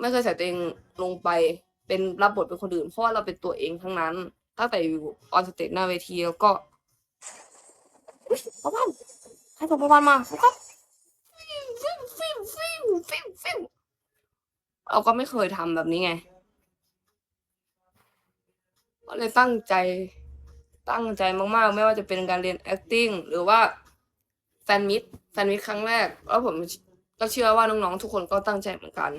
ไม่เคยใส่ตัวเองลงไปเป็นรับบทเป็นคนอื่น เพราะว่าเราเป็นตัวเองทั้งนั้นตั้งแต่อยู่ออนสเตจหน้าเวทีแล้วก็อุ๊ยประวันใครส่งประวันมาโฟกัสฟิวฟิวฟิวฟิวฟิวฟิวเราก็ไม่เคยทำแบบนี้ไงก็เลยตั้งใจตั้งใจมากๆ ไม่ว่าจะเป็นการเรียน acting หรือว่าแฟนมิตแฟนมิตครั้งแรก แล้วผมก็เชื่อว่าน้องๆทุกคนก็ตั้งใจเหมือนกัน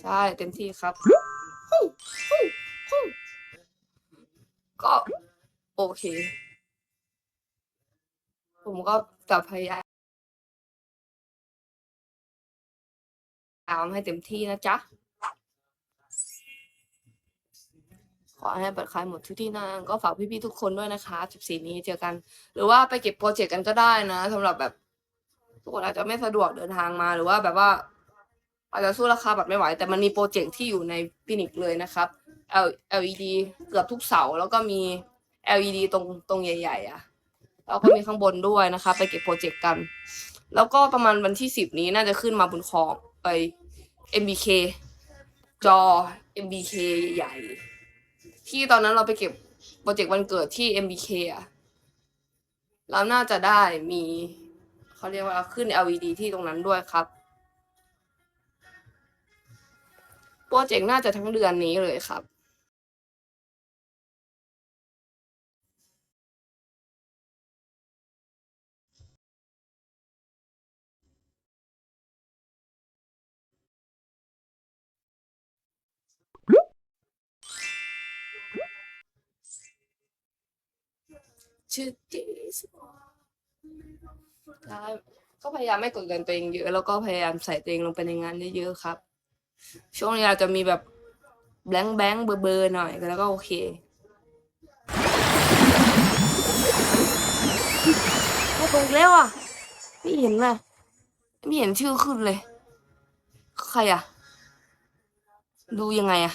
ใช่เต็มที่ครับฮู้ฮู้ฮู้ก็โอเค ผมก็จะพยายามให้เต็มที่นะจ๊ะ ขอให้บัตรขายหมดทุกที่นางก็ฝากพี่ๆทุกคนด้วยนะคะ14 นี้เจอกัน หรือว่าไปเก็บโปรเจกต์กันก็ได้นะสำหรับแบบทุกคนอาจจะไม่สะดวกเดินทางมาหรือว่าแบบว่า อาจจะสู้ราคาบัตรไม่ไหว แต่มันมีโปรเจกต์ที่อยู่ในฟินิกเลยนะครับ L LED เกือบทุกเสาแล้วก็มี LED ตรงตรงใหญ่ ๆ อะ แล้วก็มีข้างบนด้วยนะคะไปเก็บโปรเจกต์กัน แล้วก็ประมาณวันที่สิบนี้น่าจะขึ้นมาบนคอมไป MBK จอ MBK ใหญ่ ที่ตอนนั้นเราไปเก็บโปรเจกต์วันเกิดที่ MBK อะเราน่าจะได้มีเขาเรียกว่าขึ้น LED ที่ตรงนั้นด้วยครับ โปรเจกต์น่าจะทั้งเดือนนี้เลยครับชื่อดีสปอร์ใช่ก็พยายามไม่กดดันตัวเองเยอะ แล้วก็พยายามใส่ตัวเองลงไปในงานเยอะๆครับ ช่วงนี้เราจะมีแบบแบงค์แบงค์เบอร์เบอร์หน่อยแล้วก็โอเค ไม่ตรงอีกแล้วอะ ไม่เห็นเลยไม่เห็นชื่อขึ้นเลย ใครอะ ดูยังไงอะ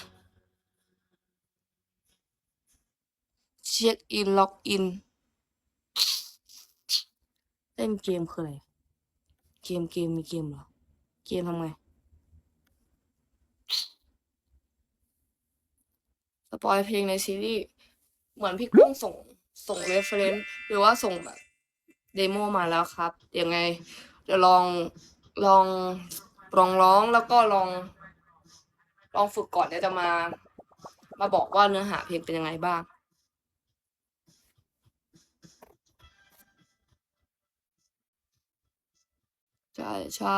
เช็คอิน ล็อกอิน เล่นเกมคืออะไร เกมเกมมีเกมเหรอ เกมทำไง ปอยเพลงในซีรีส์เหมือนพี่กุ้งส่งส่งเรฟเฟรนซ์หรือว่าส่งแบบเดโมมาแล้วครับยังไงเดี๋ยวลองลองลองร้องแล้วก็ลอง ลองฝึกก่อนเดี๋ยวจะมา มาบอกว่าเนื้อหาเพลงเป็นยังไงบ้างใช่ใช่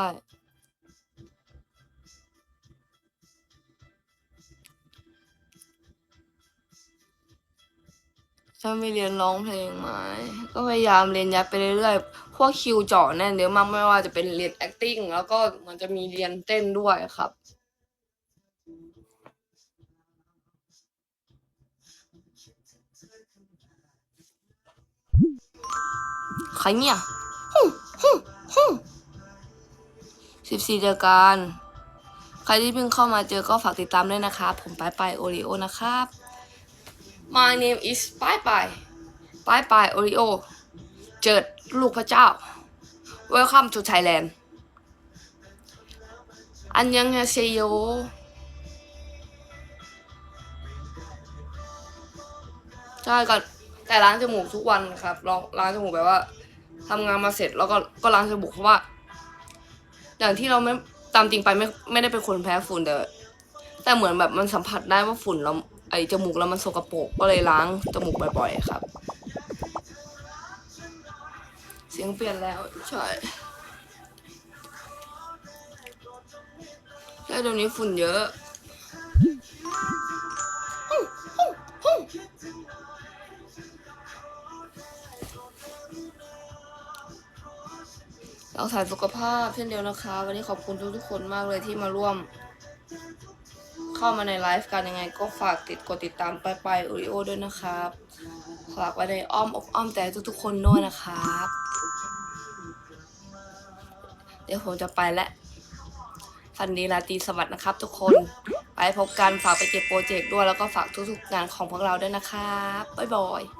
ถ้าไม่เรียนร้องเพลงไหมก็พยายามเรียนยัดไปเรื่อยๆ พวกคิวเจาะแน่นเยอะมากไม่ว่าจะเป็นเรียน acting แล้วก็มันจะมีเรียนเต้นด้วยครับใครเนี่ยสิบสี่เจอกัน ใครที่เพิ่งเข้ามาเจอก็ฝากติดตามด้วยนะครับ ผมไปายปโอริโอนะครับ My name is ปายปายปายปายโอริโอ เจิดลูกพระเจ้า Welcome to Thailand อันยังฮาเซโยใช่ก็แต่ล้างจมูกทุกวันครับลองล้างจมูกแบบว่าทำงานมาเสร็จแล้วก็ก็ล้างจมูกเพราะว่า อย่างที่เราไม่ตามจริงไปไม่ไม่ได้เป็นคนแพ้ฝุ่นแต่แต่เหมือนแบบมันสัมผัสได้ว่าฝุ่นเรา ไอจมูกเรามันสกปรกก็เลยล้างจมูกบ่อยๆครับ เสียงเปลี่ยนแล้วใช่ใช่เดี๋ยวนี้ฝุ่นเยอะรักษาสุขภาพเช่นเดียวนะคะ วันนี้ขอบคุณทุกๆคนมากเลยที่มาร่วม เข้ามาในไลฟ์กันยังไง ก็ฝากติดกดติดตามไปไปโอริโอด้วยนะครับฝากไว้ในอ้อมอกอ้อมใจทุกๆคนด้วยนะครับ เดี๋ยวผมจะไปแล้วฟันดีราตรีสวัสดิ์นะครับ ทุกคนไปพบกันฝากไปเก็บโปรเจกต์ด้วยแล้วก็ฝากทุกๆงานของพวกเราด้วยนะครับบ๊ายบาย